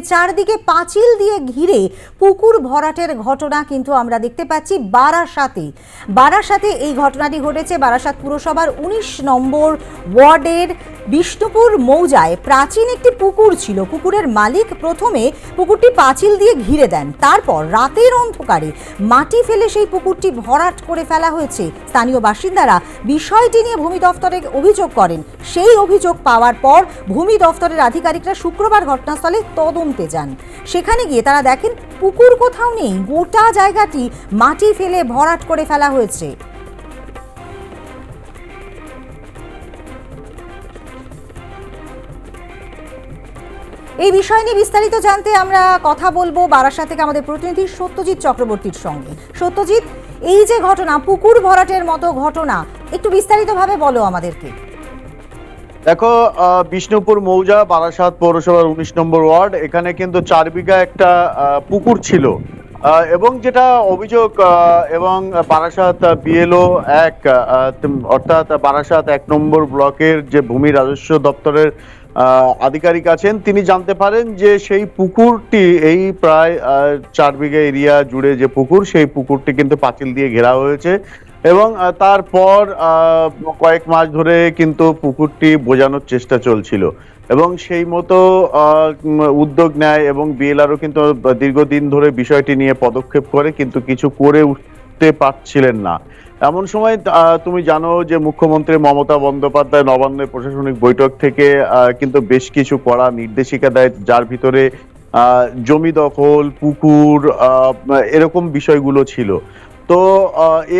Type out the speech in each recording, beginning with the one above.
চারদিকে পাঁচিল দিয়ে ঘিরে পুকুর ভরাটের ঘটনা কিন্তু আমরা দেখতে পাচ্ছি বারাসাতে। বারাসাতে এই ঘটনাটি ঘটেছে। বারাসাত পুরসভার ১৯ নম্বর ওয়ার্ডের বিষ্ণুপুর মৌজায়। প্রাচীন একটি পুকুর ছিল। পুকুরের মালিক প্রথমে পুকুরটি পাঁচিল দিয়ে ঘিরে দেন। তারপর রাতের অন্ধকারে মাটি ফেলে সেই পুকুরটি ভরাট করে ফেলা হয়েছে। স্থানীয় বাসিন্দারা বিষয়টি নিয়ে ভূমি দফতরে অভিযোগ করেন। সেই অভিযোগ পাওয়ার পর ভূমি দফতরের আধিকারিকরা শুক্রবার ঘটনাস্থলে তদন্তে যান। সেখানে গিয়ে তারা দেখেন পুকুর কোথাও নেই, গোটা জায়গাটি মাটি ফেলে ভরাট করে ফেলা হয়েছে। এই বিষয় নিয়ে বিস্তারিত জানতে আমরা কথা বলব বারাসা থেকে আমাদের প্রতিনিধি সত্যজিৎ চক্রবর্তীর সঙ্গে। সত্যজিৎ, এই যে ঘটনা, পুকুর ভরাটের মতো ঘটনা, একটু বিস্তারিতভাবে বলো আমাদেরকে। দেখো বিষ্ণুপুর মৌজা, বারাসাত পৌরসভার উনিশ নম্বর ওয়ার্ড, এখানে কিন্তু চার বিঘা একটা পুকুর ছিল। এবং যেটা অভিযোগ এবং বারাসাত বিএলও এক অর্থাৎ বারাসাত এক নম্বর ব্লকের যে ভূমি রাজস্ব দপ্তরের আধিকারিক আছেন, তিনি জানতে পারেন যে সেই পুকুরটি, এই প্রায় চার বিঘা এরিয়া জুড়ে যে পুকুর, সেই পুকুরটি কিন্তু পাঁচিল দিয়ে ঘেরা হয়েছে। এবং তারপর কয়েক মাস ধরে কিন্তু পুকুরটি বোঝানোর চেষ্টা চলছিল। এবং সেই মতো উদ্যোগ নেয় এবং বিএলআরও কিন্তু দীর্ঘদিন ধরে বিষয়টি নিয়ে পদক্ষেপ করে, কিন্তু কিছু করে উঠতে পারছিলেন না। এমন সময় তুমি জানো যে মুখ্যমন্ত্রী মমতা বন্দ্যোপাধ্যায় নবান্নের প্রশাসনিক বৈঠক থেকে কিন্তু বেশ কিছু কড়া নির্দেশিকা দেয়, যার ভিতরে জমি দখল, পুকুর এরকম বিষয়গুলো ছিল। তো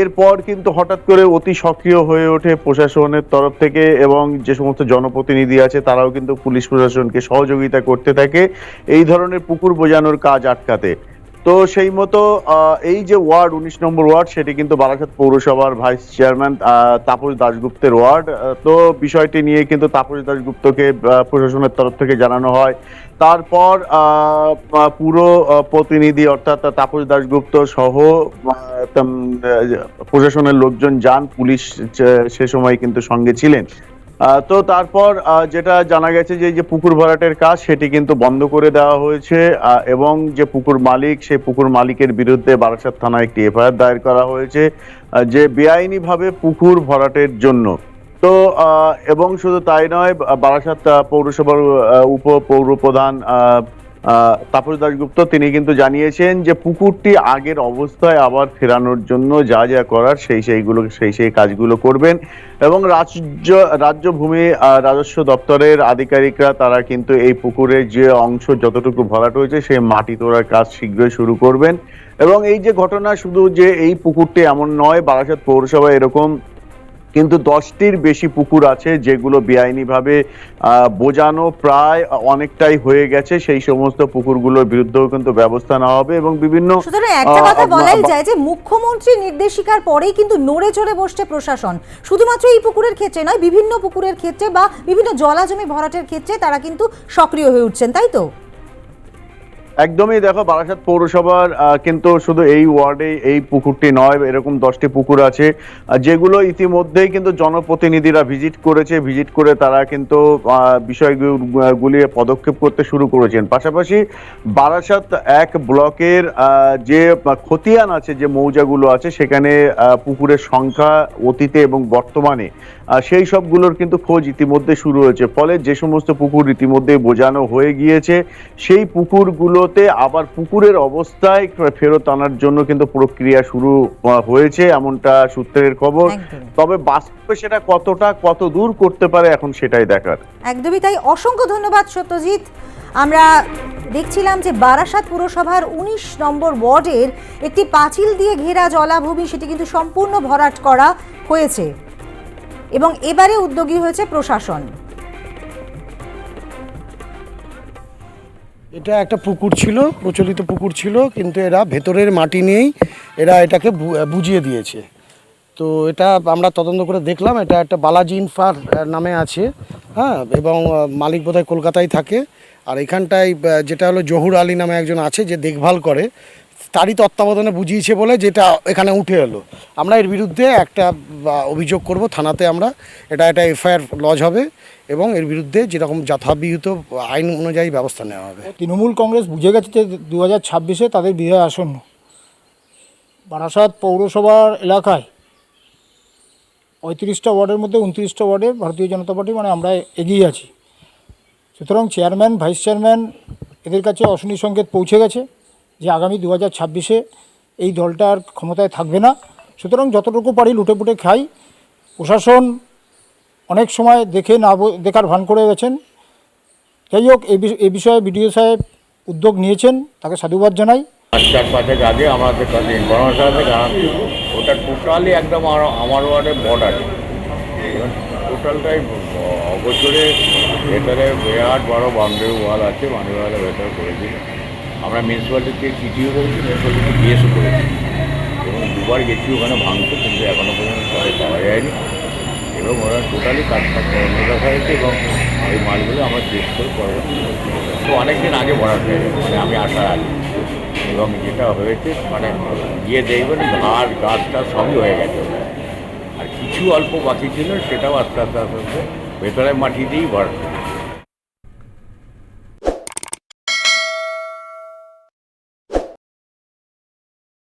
এরপর কিন্তু হঠাৎ করে অতি সক্রিয় হয়ে ওঠে প্রশাসনের তরফ থেকে এবং যে সমস্ত জনপ্রতিনিধি আছে তারাও কিন্তু পুলিশ প্রশাসনকে সহযোগিতা করতে থাকে। এই ধরনের পুকুর বোঝানোর কাজ আটকাতে। তো সেই মতো এই যে ওয়ার্ড, উনিশ নম্বর ওয়ার্ড, সেটি কিন্তু বারাসাত পৌরসভার ভাইস চেয়ারম্যান তাপস দাশগুপ্তের ওয়ার্ড। তো বিষয়টি নিয়ে কিন্তু তাপস দাশগুপ্তকে প্রশাসনের তরফ থেকে জানানো হয়। তারপর পুরো প্রতিনিধি অর্থাৎ তাপস দাশগুপ্ত সহ প্রশাসনের লোকজন যান, পুলিশ সে সময় কিন্তু সঙ্গে ছিলেন। তো তারপর যেটা জানা গেছে যে যে পুকুর ভরাটের কাজ, সেটি কিন্তু বন্ধ করে দেওয়া হয়েছে এবং যে পুকুর মালিক, সেই পুকুর মালিকের বিরুদ্ধে বারাসাত থানায় একটি এফআইআর দায়ের করা হয়েছে যে বেআইনিভাবে পুকুর ভরাটের জন্য। তো এবং শুধু তাই নয় বারাসাত পৌরসভার উপ পৌর প্রধান তাপস দাশগুপ্ত, তিনি কিন্তু জানিয়েছেন যে পুকুরটি আগের অবস্থায় আবার ফেরানোর জন্য যা যা করার সেই সেইগুলো, সেই সেই কাজগুলো করবেন এবং রাজ্য রাজ্য ভূমি রাজস্ব দপ্তরের আধিকারিকরা তারা কিন্তু এই পুকুরের যে অংশ যতটুকু ভরাট হয়েছে সেই মাটি তোলার কাজ শীঘ্রই শুরু করবেন এবং এই যে ঘটনা শুধু যে এই পুকুরটি এমন নয়, বারাসাত পৌরসভা এরকম কিন্তু দশটির বেশি পুকুর আছে যেগুলো বেআইনিভাবে আহ, বোজানো প্রায় অনেকটাই হয়ে গেছে। সেই সমস্ত পুকুরগুলোর বিরুদ্ধেও কিন্তু ব্যবস্থা নেওয়া হবে এবং বিভিন্ন একটা কথা বলাই যায় যে মুখ্যমন্ত্রী নির্দেশিকার পরেই কিন্তু নড়ে চড়ে বসছে প্রশাসন। শুধুমাত্র এই পুকুরের ক্ষেত্রে নয় বিভিন্ন পুকুরের ক্ষেত্রে বা বিভিন্ন জলাজমি ভরাটের ক্ষেত্রে তারা কিন্তু সক্রিয় হয়ে উঠছেন তাই তো? একদমই দেখো, বারাসাত পৌরসভার কিন্তু শুধু এই ওয়ার্ডে এই পুকুরটি নয়, এরকম দশটি পুকুর আছে যেগুলো ইতিমধ্যেই কিন্তু জনপ্রতিনিধিরা ভিজিট করেছে, ভিজিট করে তারা কিন্তু বিষয়গুলি পদক্ষেপ করতে শুরু করেছেন। পাশাপাশি বারাসাত এক ব্লকের যে খতিয়ান আছে, যে মৌজাগুলো আছে, সেখানে পুকুরের সংখ্যা অতীতে এবং বর্তমানে সেই সবগুলোর কিন্তু খোঁজ ইতিমধ্যে শুরু হয়েছে। ফলে যে সমস্ত পুকুর ইতিমধ্যে বোঝানো হয়ে গিয়েছে সেই পুকুরগুলোতে আবার পুকুরের অবস্থায় ফেরত আনার জন্য কিন্তু প্রক্রিয়া শুরু হয়েছে এমনটা সূত্রের খবর। তবে বাস্তবে সেটা কতটা কত দূর করতে পারে এখন সেটাই দেখার। একদমই তাই। অসংখ্য ধন্যবাদ সত্যজিৎ। আমরা দেখছিলাম যে বারাসাত পুরসভার ১৯ নম্বর ওয়ার্ডের একটি পাঁচিল দিয়ে ঘেরা জলাভূমি সেটি কিন্তু সম্পূর্ণ ভরাট করা হয়েছে। এবং এবারে উদ্যোগী হয়েছে প্রশাসন। এটা একটা পুকুর ছিল, প্রচলিত পুকুর ছিল, কিন্তু এরা ভেতরের মাটি নিয়েই এরা এটাকে বুঝিয়ে দিয়েছে। তো এটা আমরা তদন্ত করে দেখলাম, এটা একটা বালাজি ইনফার নামে আছে হ্যাঁ এবং মালিক বোধহয় কলকাতায় থাকে। আর এখানটায় যেটা হলো জহুর আলী নামে একজন আছে, যে দেখভাল করে তারই তত্ত্বাবধানে বুঝিয়েছে বলে যেটা এখানে উঠে এলো। আমরা এর বিরুদ্ধে একটা অভিযোগ করব থানাতে আমরা। এটা একটা এফআইআর লজ হবে এবং এর বিরুদ্ধে যেরকম যথাবিহিত আইন অনুযায়ী ব্যবস্থা নেওয়া হবে। তৃণমূল কংগ্রেস বুঝে গেছে যে দু হাজার ছাব্বিশে তাদের বিজয় আসন্ন। বারাসাত পৌরসভার এলাকায় পঁয়ত্রিশটা ওয়ার্ডের মধ্যে উনত্রিশটা ওয়ার্ডে ভারতীয় জনতা পার্টি মানে আমরা এগিয়ে আছি। সুতরাং চেয়ারম্যান, ভাইস চেয়ারম্যান এদের কাছে অশনি সংকেত পৌঁছে গেছে। যে আগামী দু হাজার ছাব্বিশে এই দলটা আর ক্ষমতায় থাকবে না। সুতরাং যতটুকু পারি লুটে পুটে খাই। প্রশাসন অনেক সময় দেখে না দেখার ভান করে গেছেন। যাই হোক, এ বিষ- এ বিষয়ে বিডিও সাহেব উদ্যোগ নিয়েছেন, তাকে সাধুবাদ জানাই। চার পাঁচেক আগে আমাদের কাছে ইনফরমেশন আছে, কারণ ওটা টোটালি একদম আমার ওয়ার্ডের বর্ডার টোটালটাই অবসরে ভেতরে বিরাট বড় বাউন্ডারি ওয়াল আছে বাউন্ডারি ওয়ালের ভেতরে করেছি আমরা মিউনিসিপ্যালিটিকে চিঠিও করেছি মিউনিসিপ্যালিটি জিএসও করেছি। এবং দুবার গেছি ওখানে ভাঙতে কিন্তু এখনও পর্যন্ত তাদের পাওয়া যায়নি। এবং ওরা টোটালি কাজটা বন্ধ রাখা হয়েছে এবং এই মালগুলো আমরা চেক করে পরবর্তী তো অনেকদিন আগে ভরা হয়ে গেছে মানে আমি আসার আগে। এবং যেটা হয়েছে মানে গিয়ে দেখবেন ঘাস গাছটা সবই হয়ে গেছে। আর কিছু অল্প বাকি ছিল, সেটাও আস্তে আস্তে আস্তে আস্তে, ভেতরের মাটি দিয়েই ভরা